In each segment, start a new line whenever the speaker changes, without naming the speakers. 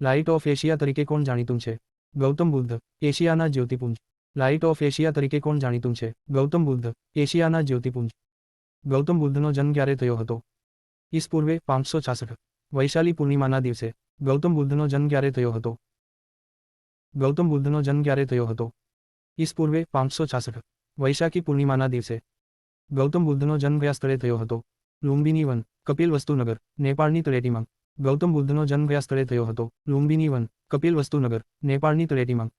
Light of Asia તરીકે કોણ જાણીતું છે? ગૌતમ બુદ્ધ, એશિયાના જ્યોતિપુંજ. લાઇટ ઓફ એશિયા તરીકે કોણ જાણીતું છે? ગૌતમ બુદ્ધ, એશિયાના જ્યોતિપુંજ. ગૌતમ બુદ્ધનો જન્મ ક્યારે થયો હતો? ઈસ પૂર્વે પાંચસો છાસઠ, વૈશાલી પૂર્ણિમાના દિવસે. ગૌતમ બુદ્ધનો જન્મ ક્યારે થયો હતો? ગૌતમ બુદ્ધનો જન્મ ક્યારે થયો હતો? ઈસ પૂર્વે પાંચસો છાસઠ, વૈશાખી પૂર્ણિમાના દિવસે. ગૌતમ બુદ્ધનો જન્મ કયા સ્થળે થયો હતો? લુંબિની વન, કપિલ વસ્તુનગર, નેપાળની તળેટીમાં. ગૌતમ બુદ્ધનો જન્મ કયા સ્થળે થયો હતો, લુંબિની વન, કપિલ વસ્તુનગર નેપાળની તળેટીમાં.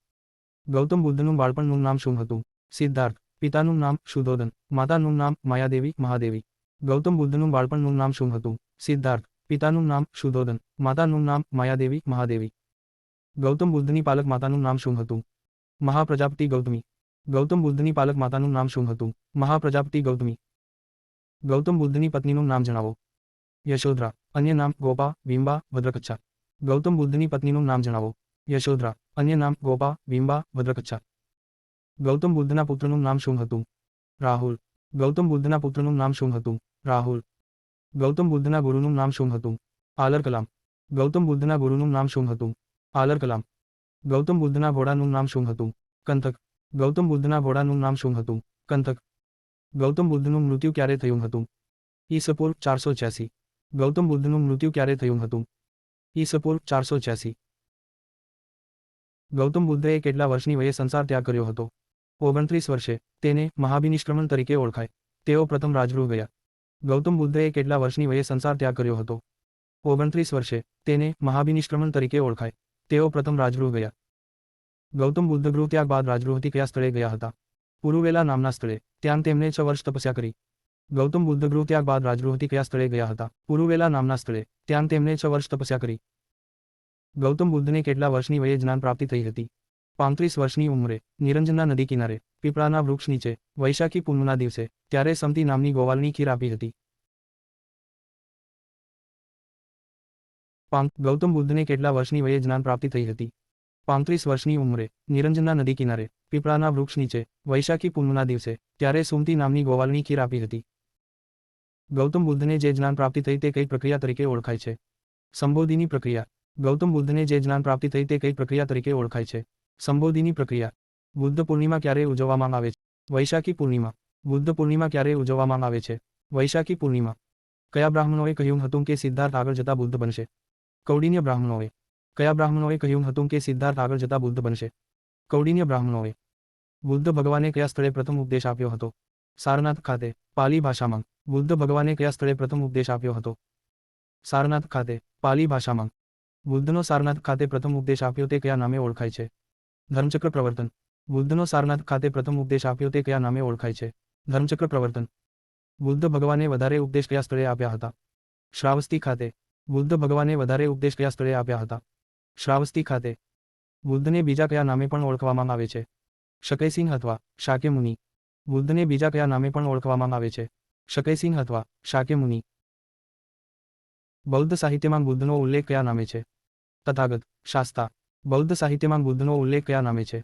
ગૌતમ બુદ્ધનું બાળપણનું નામ શું હતું? સિદ્ધાર્થ, પિતાનું નામ શુદ્ધોધન માતાનું નામ માયાદેવી, મહાદેવી. ગૌતમ બુદ્ધનું બાળપણનું નામ શું હતું? સિદ્ધાર્થ, પિતાનું નામ શુદ્ધોધન માતાનું નામ માયાદેવી, મહાદેવી. ગૌતમ બુદ્ધની પાલક માતાનું નામ શું હતું? મહાપ્રજાપતિ ગૌતમી. ગૌતમ બુદ્ધની પાલક માતાનું નામ શું હતું? મહાપ્રજાપતિ ગૌતમી. ગૌતમ બુદ્ધની પત્નીનું નામ જણાવો. યશોધરા. અન્ય નામ ગોપા વિંબા ભદ્રકચ્છા. ગૌતમ બુદ્ધની પત્નીનું નામ જણાવો. યશોધરા. અન્ય નામ ગોપા વિંબા ભદ્રકચ્છા. ગૌતમ બુદ્ધના પુત્રનું નામ શું હતું? રાહુલ. ગૌતમ બુદ્ધના પુત્રનું નામ શું હતું? રાહુલ. ગૌતમ બુદ્ધના ગુરુનું નામ શું હતું? આલર કલામ. ગૌતમ બુદ્ધના ગુરુનું નામ શું હતું? આલર કલામ. ગૌતમ બુદ્ધના ઘોડાનું નામ શું હતું? કંથક. ગૌતમ બુદ્ધના ઘોડાનું નામ શું હતું? કંથક. ગૌતમ બુદ્ધનું મૃત્યુ ક્યારે થયું હતું? ઈસપૂર્વ ચારસો છ્યાસી. ગૌતમ બુદ્ધનું મૃત્યુ ક્યારે થયું હતું? ઈસપૂર્વ ચારસો છ્યાસી. ગૌતમ બુદ્ધએ કેટલા વર્ષની વયે સંસાર ત્યાગ કર્યો હતો? ઓગણત્રીસ વર્ષે. તેને મહાભિનિષ્ક્રમણ તરીકે ઓળખાય. તેઓ પ્રથમ રાજગૃહ ગયા. ગૌતમ બુદ્ધએ કેટલા વર્ષની વયે સંસાર ત્યાગ કર્યો હતો? ઓગણત્રીસ વર્ષે. તેને મહાભિનિષ્ક્રમણ તરીકે ઓળખાય. તેઓ પ્રથમ રાજગૃહ ગયા. ગૌતમ બુદ્ધ ગૃહ ત્યાગ બાદ રાજગૃહથી કયા સ્થળે ગયા હતા? પુરુવેલા નામના સ્થળે. ત્યાં તેમણે છ વર્ષ તપસ્યા કરી. ગૌતમ બુદ્ધ ગૃહ ત્યાગ બાદ રાજગૃહથી કયા સ્થળે ગયા હતા? પુરુવેલા નામના સ્થળે. ત્યાં તેમણે છ વર્ષ તપસ્યા કરી. ગૌતમ બુદ્ધને કેટલા વર્ષની વયે જ્ઞાન પ્રાપ્તિ થઈ હતી? પાંત્રીસ વર્ષની ઉંમરે, નિરંજનના નદી કિનારે, પીપળાના વૃક્ષ નીચે, વૈશાખી પૂનમના દિવસે, ત્યારે સમતી નામની ગોવાલની ખીર આપી હતી. ગૌતમ બુદ્ધને કેટલા વર્ષની વયે જ્ઞાન પ્રાપ્તિ થઈ હતી? પાંત્રીસ વર્ષની ઉંમરે, નિરંજનના નદી કિનારે, પીપળાના વૃક્ષ નીચે, વૈશાખી પૂનમના દિવસે, ત્યારે સુમતી નામની ગોવાલની ખીર આપી હતી. ગૌતમ બુદ્ધને જે જ્ઞાન પ્રાપ્તિ થઈ તે કઈ પ્રક્રિયા તરીકે ઓળખાય છે? સંબોધિની પ્રક્રિયા. ગૌતમ બુદ્ધને જે જ્ઞાન પ્રાપ્તિ થઈ તે કઈ પ્રક્રિયા તરીકે ઓળખાય છે? સંબોધિની પ્રક્રિયા. બુદ્ધ પૂર્ણિમા ક્યારે ઉજવવામાં આવે છે? વૈશાખી પૂર્ણિમા. બુદ્ધ પૂર્ણિમા ક્યારે ઉજવવામાં આવે છે? વૈશાખી પૂર્ણિમા. કયા બ્રાહ્મણોએ કહ્યું હતું કે સિદ્ધાર્થ આગળ જતા બુદ્ધ બનશે? કૌડિન્ય બ્રાહ્મણોએ. કયા બ્રાહ્મણોએ કહ્યું હતું કે સિદ્ધાર્થ આગળ જતા બુદ્ધ બનશે? કૌડિન્ય બ્રાહ્મણોએ. બુદ્ધ ભગવાને કયા સ્થળે પ્રથમ ઉપદેશ આપ્યો હતો? સારનાથ ખાતે, પાલી ભાષામાં. બુદ્ધ ભગવાને કયા સ્થળે પ્રથમ ઉપદેશ આપ્યો હતો? સારનાથ ખાતે, પાલી ભાષામાં. બુદ્ધનો સારનાથ ખાતે પ્રથમ ઉપદેશ આપ્યો તે કયા નામે ઓળખાય છે? ધર્મચક્ર પ્રવર્તન. બુદ્ધનો સારનાથ ખાતે પ્રથમ ઉપદેશ આપ્યો તે કયા નામે ઓળખાય છે? ધર્મચક્ર પ્રવર્તન. બુદ્ધ ભગવાને વધારે ઉપદેશ કયા સ્થળે આપ્યા હતા? શ્રાવસ્તી ખાતે. બુદ્ધ ભગવાને વધારે ઉપદેશ કયા સ્થળે આપ્યા હતા? શ્રાવસ્તી ખાતે. બુદ્ધને બીજા કયા નામે પણ ઓળખવામાં આવે છે? શકયસિંહ અથવા શાક્યમુનિ. બુદ્ધને બીજા કયા નામે પણ ઓળખવામાં આવે છે? શકયસિંહ અથવા શાક્યમુનિ બૌદ્ધ સાહિત્યમાં બુદ્ધનો ઉલ્લેખ કયા નામે છે? તથાગત શાસ્તા. બૌદ્ધ સાહિત્યમાં બુદ્ધનો ઉલ્લેખ કયા નામે છે?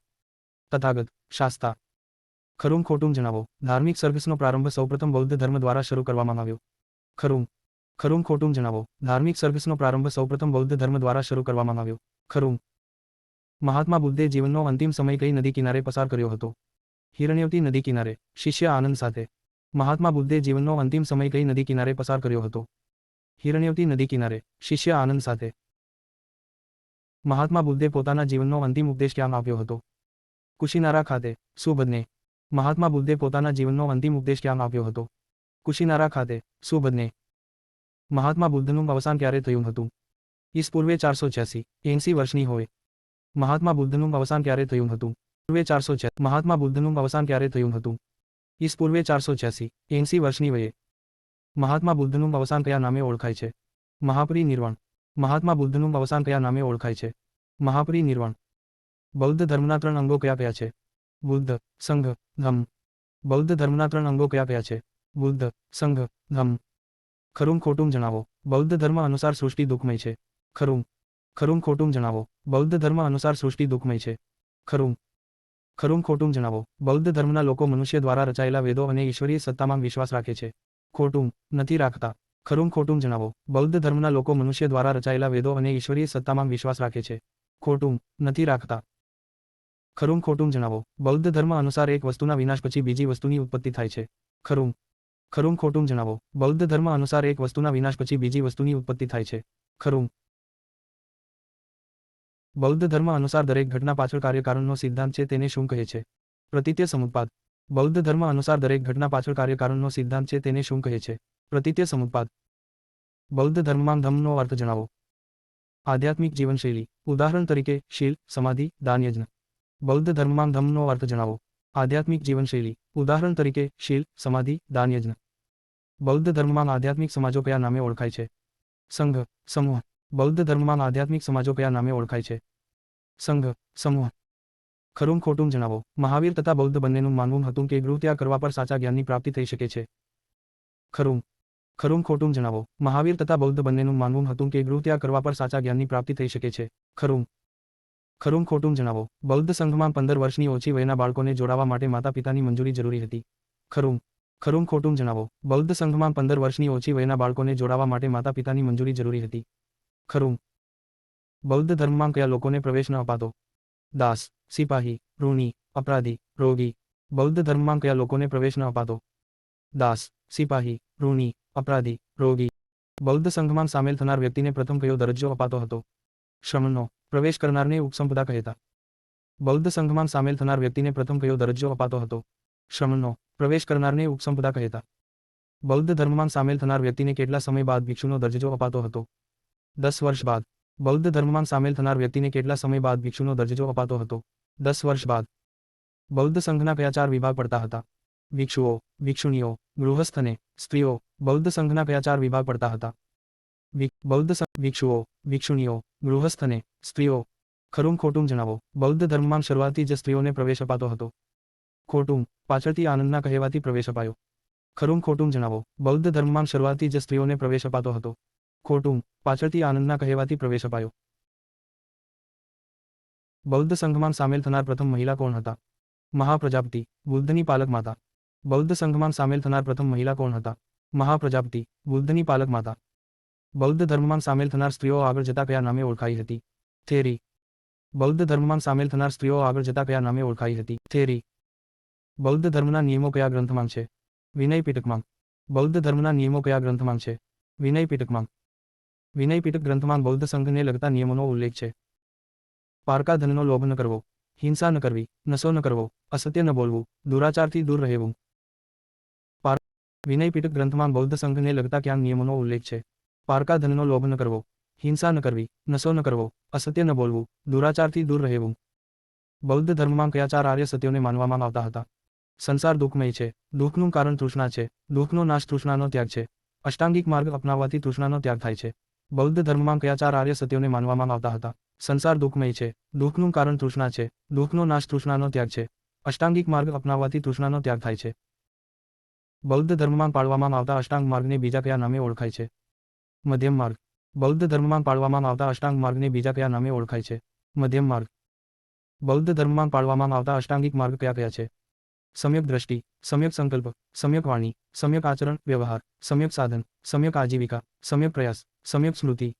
તથાગત શાસ્તા. ખરું ખોટું જણાવો. ધાર્મિક સર્વિસનો પ્રારંભ સૌપ્રથમ બૌદ્ધ ધર્મ દ્વારા શરૂ કરવામાં આવ્યો. ખરું ખરું ખોટું જણાવો. ધાર્મિક સર્વિસનો પ્રારંભ સૌપ્રથમ બૌદ્ધ ધર્મ દ્વારા શરૂ કરવામાં આવ્યો. ખરું મહાત્મા બુદ્ધે જીવનનો અંતિમ સમય કઈ નદી કિનારે પસાર કર્યો હતો? હિરણ્યવતી નદી કિનારે. શિષ્ય આનંદ સાથે. મહાત્મા બુદ્ધે જીવનનો અંતિમ સમય કઈ નદી કિનારે પસાર કર્યો હતો? હિરણ્યવતી નદી કિનારે, શિષ્ય આનંદ સાથે. મહાત્મા બુદ્ધે પોતાના જીવનનો અંતિમ ઉપદેશ ક્યાં આપ્યો હતો? કુશીનારા ખાતે સુબદને મહાત્મા બુદ્ધે પોતાના જીવનનો અંતિમ ઉપદેશ ક્યાં આપ્યો હતો? કુશીનારા ખાતે સુબદને મહાત્મા બુદ્ધનું અવસાન ક્યારે થયું હતું? ઈસ પૂર્વે ચારસો છ્યાસી, એંસી વર્ષની હોય. મહાત્મા બુદ્ધનું અવસાન ક્યારે થયું હતું? પૂર્વે ચારસો છ મહાત્મા બુદ્ધનું અવસાન ક્યારે થયું હતું? ઈસ પૂર્વે ચારસો છ્યાસી, એંસી વર્ષની વયે. મહાત્મા બુદ્ધનું અવસાન કયા નામે ઓળખાય છે? મહાપરી નિર્વાણ. મહાત્મા બુદ્ધનું અવસાન કયા નામે ઓળખાય છે? મહાપરી નિર્વાણ. બૌદ્ધ ધર્મના ત્રણ અંગો કયા કયા છે? બુદ્ધ, સંઘ ધમ બૌદ્ધ ધર્મના ત્રણ અંગો કયા કયા છે? બુદ્ધ, સંઘ ધમ ખરું ખોટું જણાવો. બૌદ્ધ ધર્મ અનુસાર સૃષ્ટિ દુઃખમય છે. ખરું ખરું ખોટું જણાવો. બૌદ્ધ ધર્મ અનુસાર સૃષ્ટિ દુઃખમય છે. ખરું ખરું ખોટું જણાવો. બૌદ્ધ ધર્મના લોકો મનુષ્ય દ્વારા રચાયેલા વેદો અને ઈશ્વરીય સત્તામાં વિશ્વાસ રાખે છે. ખોટું નથી રાખતા. ખરું ખોટું જણાવો. બૌદ્ધ ધર્મના લોકો મનુષ્ય દ્વારા રચાયેલા વેદો અને ઈશ્વરીય સત્તામાં વિશ્વાસ રાખે છે. ખોટું નથી રાખતા. ખરું ખોટું જણાવો. બૌદ્ધ ધર્મ અનુસાર એક વસ્તુના વિનાશ પછી બીજી વસ્તુની ઉત્પત્તિ થાય છે. ખરું ખરું ખોટું જણાવો. બૌદ્ધ ધર્મ અનુસાર એક વસ્તુના વિનાશ પછી બીજી વસ્તુની ઉત્પત્તિ થાય છે. ખરું બૌદ્ધ ધર્મ અનુસાર દરેક ઘટના પાછળ કાર્યકારણનો સિદ્ધાંત છે તેને શું કહે છે? પ્રતિત્ય સમુત્પાદ. બૌદ્ધ ધર્મ અનુસાર દરેક ઘટના પાછળ કાર્યકારણનો સિદ્ધાંત છે તેને શું કહે છે? પ્રતિત્ય સમુત્પાદ. બૌદ્ધ ધર્મમાં ધમનો અર્થ જણાવો. આધ્યાત્મિક જીવનશૈલી. ઉદાહરણ તરીકે, શીલ, સમાધિ દાન યજ્ઞ બૌદ્ધ ધર્મમાં ધમનો અર્થ જણાવો. આધ્યાત્મિક જીવનશૈલી. ઉદાહરણ તરીકે, શીલ, સમાધિ દાન યજ્ઞ બૌદ્ધ ધર્મમાં આધ્યાત્મિક સમાજો કયા નામે ઓળખાય છે? સંઘ, સમૂહ. બૌદ્ધ ધર્મમાં આધ્યાત્મિક સમાજો કયા નામે ઓળખાય છે? સંઘ, સમૂહ. ખરું ખોટું જણાવો. મહાવીર તથા બૌદ્ધ બંનેનું માનવું હતું કે ગૃહત્યાગ કરવા પર સાચા જ્ઞાનની પ્રાપ્તિ થઈ શકે છે. ખરું ખરું ખોટું જણાવો. મહાવીર તથા બૌદ્ધ બંનેનું માનવું હતું કે ગૃહત્યાગ કરવા પર સાચા જ્ઞાનની પ્રાપ્તિ થઈ શકે છે. ખરું ખરું ખોટું જણાવો. બૌદ્ધ સંઘમાં પંદર વર્ષની ઓછી વયના બાળકોને જોડાવા માટે માતા પિતાની મંજૂરી જરૂરી હતી. ખરું ખરું ખોટું જણાવો. બૌદ્ધ સંઘમાં પંદર વર્ષની ઓછી વયના બાળકોને જોડાવા માટે માતા પિતાની મંજૂરી જરૂરી હતી. ખરું. બૌદ્ધ ધર્મમાં કયા લોકોને પ્રવેશ ન અપાતો? દાસ, સિપાહી, ઋણી, અપરાધી, રોગી. બૌદ્ધ ધર્મમાં કયા લોકોને પ્રવેશ ન અપાતો? દાસ, સિપાહી, ઋણી, અપરાધી, રોગી. બૌદ્ધ સંઘમાં સામેલ થનાર વ્યક્તિને પ્રથમ કયો દરજ્જો અપાતો હતો? શ્રમણનો પ્રવેશ કરનારને ઉપસંપદા કહેતા. બૌદ્ધ સંઘમાં સામેલ થનાર વ્યક્તિને પ્રથમ કયો દરજ્જો અપાતો હતો? શ્રમણનો પ્રવેશ કરનારને ઉપસંપદા કહેતા. બૌદ્ધ ધર્મમાં સામેલ થનાર વ્યક્તિને કેટલા સમય બાદ ભિક્ષુનો દરજ્જો અપાતો હતો? દસ વર્ષ બાદ. બૌદ્ધ ધર્મમાં સામેલ થનાર વ્યક્તિને કેટલા સમય બાદ ભિક્ષુનો દરજ્જો અપાતો હતો? દસ વર્ષ બાદ. બૌદ્ધ સંઘના કયા ચાર વિભાગ પડતા હતા. ભિક્ષુઓ, ભિક્ષુણીઓ ગૃહસ્થને સ્ત્રીઓ બૌદ્ધ સંઘના કયા ચાર વિભાગ પડતા હતા. બૌદ્ધ ભિક્ષુઓ, ભિક્ષુણીઓ ગૃહસ્થને સ્ત્રીઓ. ખરું ખોટું જણાવો. બૌદ્ધ ધર્મમાં શરૂઆતથી જ સ્ત્રીઓને પ્રવેશ અપાતો હતો. ખોટું પાછળથી આનંદના કહેવાથી પ્રવેશ અપાયો. ખરું ખોટું જણાવો. બૌદ્ધ ધર્મમાં શરૂઆતથી જ સ્ત્રીઓને પ્રવેશ અપાતો હતો. ખોટું, પાછળથી આનંદના કહેવાથી પ્રવેશ અપાયો. બૌદ્ધ સંઘમાં સામેલ થનાર પ્રથમ મહિલા કોણ હતા? મહાપ્રજાપતિ, બુદ્ધની પાલક માતા. બૌદ્ધ સંઘમાં સામેલ થનાર પ્રથમ મહિલા કોણ હતા? મહાપ્રજાપતિ, બુદ્ધની પાલક માતા. બૌદ્ધ ધર્મમાં સામેલ થનાર સ્ત્રીઓ આગળ જતા કયા નામે ઓળખાઈ હતી? થેરી. બૌદ્ધ ધર્મમાં સામેલ થનાર સ્ત્રીઓ આગળ જતા કયા નામે ઓળખાઈ હતી? થેરી. બૌદ્ધ ધર્મના નિયમો કયા ગ્રંથમાં છે? વિનય પીટકમાં બૌદ્ધ ધર્મના નિયમો કયા ગ્રંથમાં છે? વિનય પીટકમાં વિનય પીટક ગ્રંથમાં બૌદ્ધ સંઘને લગતા નિયમોનો ઉલ્લેખ છે. પારકા ધનનો લોભ ન કરવો, હિંસા ન કરવી, નશો ન કરવો, અસત્ય ન બોલવું, દુરાચારથી દૂર રહેવું. પાર વિનય પીટક ગ્રંથમાં બૌદ્ધ સંઘને લગતા ક્યાં નિયમોનો ઉલ્લેખ છે? પારકા ધનનો લોભ ન કરવો, હિંસા ન કરવી, નશો ન કરવો, અસત્ય ન બોલવું, દુરાચારથી દૂર રહેવું. બૌદ્ધ ધર્મમાં કયા ચાર આર્ય સત્યોને માનવામાં આવતા હતા? સંસાર દુઃખમય છે, દુઃખનું કારણ તૃષ્ણા છે, દુઃખનો નાશ તૃષ્ણાનો ત્યાગ છે. અષ્ટાંગિક માર્ગ અપનાવવાથી તૃષ્ણાનો ત્યાગ થાય છે. બૌદ્ધ ધર્મમાં કયા ચાર આર્ય સત્યોને માનવામાં આવતા હતા. સંસાર દુઃખમય છે. દુઃખનું કારણ તૃષ્ણા છે. દુઃખનો નાશ તૃષ્ણાનો ત્યાગ છે. અષ્ટાંગિક માર્ગ અપનાવવાથી તૃષ્ણાનો ત્યાગ થાય છે. બૌદ્ધ ધર્મમાં પાળવામાં આવતા અષ્ટાંગ માર્ગને બીજા કયા નામે ઓળખાય છે? મધ્યમ માર્ગ. બૌદ્ધ ધર્મમાં પાળવામાં આવતા અષ્ટાંગ માર્ગને બીજા કયા નામે ઓળખાય છે? મધ્યમ માર્ગ. બૌદ્ધ ધર્મમાં પાળવામાં આવતા અષ્ટાંગિક માર્ગ કયા કયા છે? સમ્યક દ્રષ્ટિ. સમ્યક સંકલ્પ. સમ્યક વાણી. સમ્યક આચરણ, વ્યવહાર. સમ્યક સાધન. સમ્યક આજીવિકા. સમ્યક પ્રયાસ. સમ્યક સ્મૃતિ.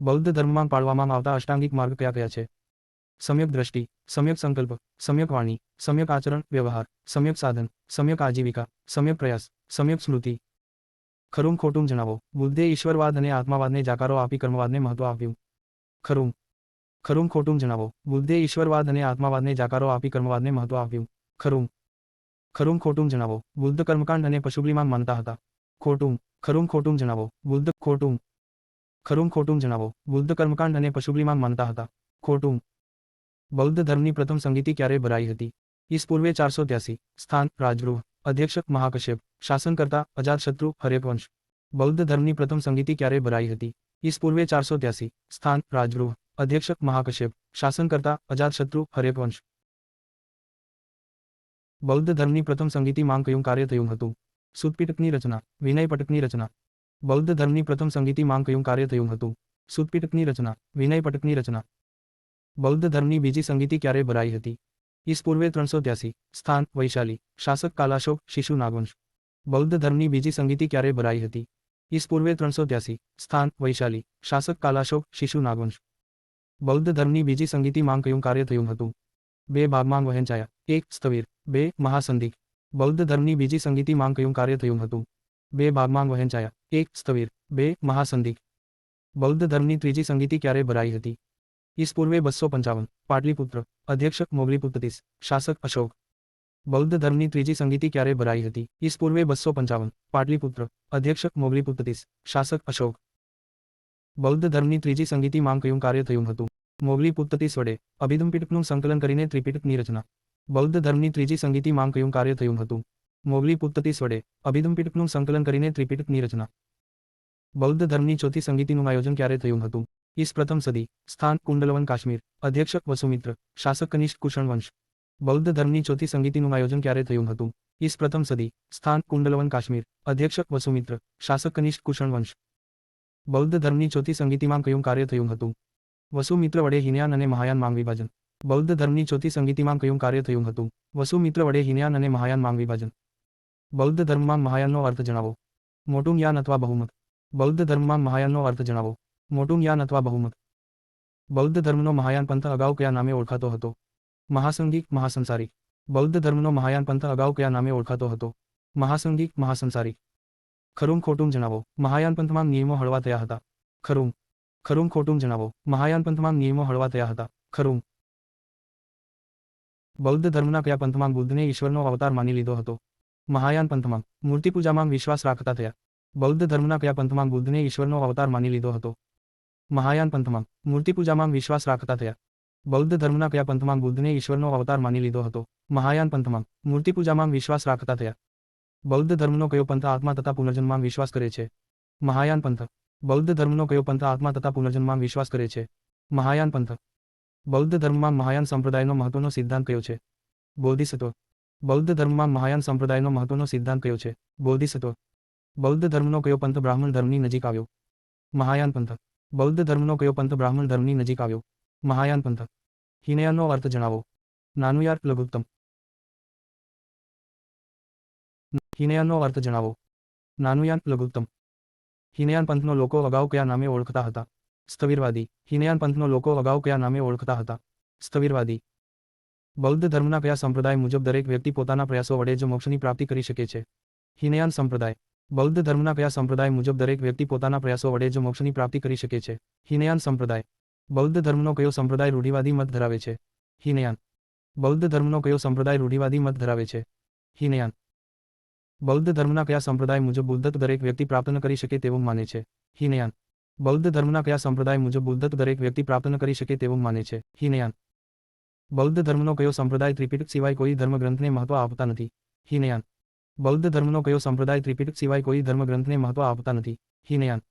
બૌદ્ધ ધર્મમાં પાળવામાં આવતા અષ્ટાંગિક માર્ગ કયા કયા છે? સમ્યક દ્રષ્ટિ, સમ્યક સંકલ્પ, સમ્યક વાણી, સમ્યક આચરણ, વ્યવહાર, સમ્યક સાધન, સમ્યક આજીવિકા, સમ્યક પ્રયાસ, સમ્યક સ્મૃતિ. ખરું ખોટું જણાવો. બુદ્ધે ઈશ્વરવાદ અને આત્માવાદને જાકારો આપી કર્મવાદને મહત્વ આપ્યું. ખરું ખરું ખોટું જણાવો. બુદ્ધે ઈશ્વરવાદ અને આત્માવાદને જાકારો આપી કર્મવાદને મહત્વ આપ્યું. ખરું ખરું ખોટું જણાવો. બુદ્ધ કર્મકાંડ અને પશુબલીમાં માનતા હતા. ખોટું ખરું ખોટું જણાવો બુદ્ધ ખોટું ખરું ખોટું જણાવો બુદ્ધ કર્મકાંડ અને પશુબલીમાં માનતા હતા ખોટું બૌદ્ધ ધર્મની પ્રથમ સંગીતિ ક્યારે ભરાઈ હતી ઈસ પૂર્વે ચારસો ત્યાસી સ્થાન રાજગૃહ અધ્યક્ષ મહાકશ્યપ શાસનકર્તા અજાતશત્રુ હર્યવંશ બૌદ્ધ ધર્મની પ્રથમ સંગીતિ ક્યારે ભરાઈ હતી ઈસ પૂર્વે ચારસો ત્યાસી સ્થાન રાજગૃહ અધ્યક્ષ મહાકશ્યપ શાસનકર્તા અજાતશત્રુ હર્યવંશ બૌદ્ધ ધર્મની પ્રથમ સંગીતિ માંગ કયું કાર્ય થયું હતું સુતપીટકની રચના, વિનય પટકની રચના. બૌદ્ધ ધર્મની પ્રથમ સંગીતી માંગ કાર્ય થયું હતું? સુતપીટકની રચના, વિનય પટકની રચના. બૌદ્ધ ધર્મની બીજી સંગીતિ ક્યારે ભરાઈ હતી? ઈસ પૂર્વે ત્રણસો ત્યાસી. સ્થાન, વૈશાલી. શાસક કાલાશોક, શિશુ નાગવંશ. બૌદ્ધ ધર્મની બીજી સંગીતિ ક્યારે ભરાઈ હતી? ઈસ પૂર્વે ત્રણસો ત્યાસી. સ્થાન, વૈશાલી. શાસક કાલાશોક, શિશુ નાગવંશ. બૌદ્ધ ધર્મની બીજી સંગીતી માંગ કયું કાર્ય થયું હતું? બે ભાગમાં વહેંચાયા. એક, સ્થવીર. બે, મહાસંધિક. બૌદ્ધ ધર્મની બીજી સંગીતી માંગ કયું કાર્ય થયું હતું? બે ભાગમાં વહેંચાયા. એક, સ્થવીર. બે, મહાસંધિક. બૌદ્ધ ધર્મની ત્રીજી સંગીતી ક્યારે ભરાઈ હતી? ઈસ પૂર્વે બસો પંચાવન. પાટલીપુત્ર. અધ્યક્ષ મોગલીપુત્તીસ શાસક, અશોક. બૌદ્ધ ધર્મની ત્રીજી સંગીતી ક્યારે ભરાઈ હતી? ઈસ પૂર્વે બસો પંચાવન. પાટલીપુત્ર. અધ્યક્ષ મોગલીપુત્તીસ શાસક, અશોક. બૌદ્ધ ધર્મની ત્રીજી સંગીતી માંગ કયું કાર્ય થયું હતું? મોગલી પુત્તતીસ વડે અભિધમપીટકનું સંકલન કરીને ત્રિપીટકની રચના બૌદ્ધ ધર્મની ત્રીજી સંગીતી માંગ કયું કાર્ય થયું હતું? મોગલી પુત્તતીસ વડે અભિધમ સંકલન કરીને ત્રિપિટકની રચના બૌદ્ધ ધર્મની ચોથી સંગીતીનું આયોજન ક્યારે થયું હતું? ઈસ પ્રથમ સદી, સ્થાન, કુંડલવન, કાશ્મીર. અધ્યક્ષ વસુમિત્ર. શાસક, કનિષ્ઠ, કુષણ વંશ. બૌદ્ધ ધર્મની ચોથી સંગીતીનું આયોજન ક્યારે થયું હતું? ઈસ પ્રથમ સદી, સ્થાન, કુંડલવન, કાશ્મીર. અધ્યક્ષ વસુમિત્ર. શાસક, કનિષ્ઠ, કુષણ વંશ. બૌદ્ધ ધર્મની ચોથી સંગીતીમાં કયું કાર્ય થયું હતું? વસુમિત્ર વડે હિનયાન અને મહાયાન માંગ વિભાજન. બૌદ્ધ ધર્મની ચોથી સંગીતિમાં કયું કાર્ય થયું હતું? વસુમિત્ર વડે હિનયાન અને મહાયાન માંગ વિભાજન. બૌદ્ધ ધર્મમાં મહાયાનનો અર્થ જણાવો. મોટું યાન અથવા બહુમત. બૌદ્ધ ધર્મમાં મહાયાનનો અર્થ જણાવો. મોટું યાન અથવા બહુમત. બૌદ્ધ ધર્મનો મહાયાન પંથ અગાઉ કયા નામે ઓળખાતો હતો? મહાસંગિક, મહાસંસારી. બૌદ્ધ ધર્મનો મહાયાન પંથ અગાઉ કયા નામે ઓળખાતો હતો? મહાસંગિક, મહાસંસારી. ખરું ખોટું જણાવો. મહાયાન પંથમાં નિયમો હળવા થયા હતા. ખરું ખરું ખોટું જણાવો. મહાયાન પંથમાં નિયમો હળવા થયા હતા. ખરું બૌદ્ધ ધર્મના કયા પંથમાં બુદ્ધને ઈશ્વરનો અવતાર માની લીધો હતો? મહાયાન પંથમાં. મૂર્તિપૂજામાં વિશ્વાસ રાખતા થયા. બૌદ્ધ ધર્મના કયા પંથમાં બુદ્ધને ઈશ્વરનો અવતાર માની લીધો હતો? મહાયાન પંથમાં. મૂર્તિપૂજામાં વિશ્વાસ રાખતા થયા. બૌદ્ધ ધર્મના કયા પંથમાં બુદ્ધને ઈશ્વરનો અવતાર માની લીધો હતો? મહાયાન પંથમાં. મૂર્તિપૂજામાં વિશ્વાસ રાખતા થયા. બૌદ્ધ ધર્મનો કયો પંથ આત્મા તથા પુનર્જન્મમાં વિશ્વાસ કરે છે? મહાયાન પંથ. બૌદ્ધ ધર્મનો કયો પંથ આત્મા તથા પુનર્જન્મમાં વિશ્વાસ કરે છે? મહાયાન પંથ. બૌદ્ધ ધર્મમાં મહાયાન સંપ્રદાયનો મહત્વનો સિદ્ધાંત કયો છે? બોધિસત્વ. બૌદ્ધ ધર્મમાં મહાયાન સંપ્રદાયનો મહત્વનો સિદ્ધાંત કયો છે? બોધિસત્વ. બૌદ્ધ ધર્મનો કયો પંથ બ્રાહ્મણ ધર્મની નજીક આવ્યો? મહાયાન પંથ. બૌદ્ધ ધર્મનો કયો પંથ બ્રાહ્મણ ધર્મની નજીક આવ્યો? મહાયાન પંથ. હિનયાનનો અર્થ જણાવો. નાનુયાર લઘુત્તમ. હિનયાનનો અર્થ જણાવો. નાનુયાન લઘુત્તમ. હિનયાન પંથનો લોકો અગાઉ કયા નામે ઓળખતા હતા? સ્થવિરવાદી હિનયાન પંથનો લોકો અગાઉ કયા નામે ઓળખતા હતા? સ્થવિરવાદી બૌદ્ધ ધર્મના કયા સંપ્રદાય મુજબ દરેક વ્યક્તિ પોતાના પ્રયાસો વડે જ મોક્ષની પ્રાપ્તિ કરી શકે છે? હિનયાન સંપ્રદાય. બૌદ્ધ ધર્મના કયા સંપ્રદાય મુજબ દરેક વ્યક્તિ પોતાના પ્રયાસો વડે જ મોક્ષની પ્રાપ્તિ કરી શકે છે? હિનયાન સંપ્રદાય. બૌદ્ધ ધર્મનો કયો સંપ્રદાય રૂઢિવાદી મત ધરાવે છે? હિનયાન. બૌદ્ધ ધર્મનો કયો સંપ્રદાય રૂઢિવાદી મત ધરાવે છે? હિનયાન. બૌદ્ધ ધર્મના કયા સંપ્રદાય મુજબ બુદ્ધત્વ દરેક વ્યક્તિ પ્રાપ્ત ન કરી શકે તેવું માને છે? હિનયાન. બૌદ્ધ ધર્મના કયા સંપ્રદાય મુજબ બુદ્ધત્વ દરેક વ્યક્તિ પ્રાપ્ત ન કરી શકે તેવું માને છે? હિનયાન બૌદ્ધ ધર્મનો કયો સંપ્રદાય ત્રિપિટક સિવાય કોઈ ધર્મગ્રંથને મહત્વ આપતા નથી? હિનયાન બૌદ્ધ ધર્મનો કયો સંપ્રદાય ત્રિપિટક સિવાય કોઈ ધર્મગ્રંથને મહત્વ આપતા નથી? હિનયાન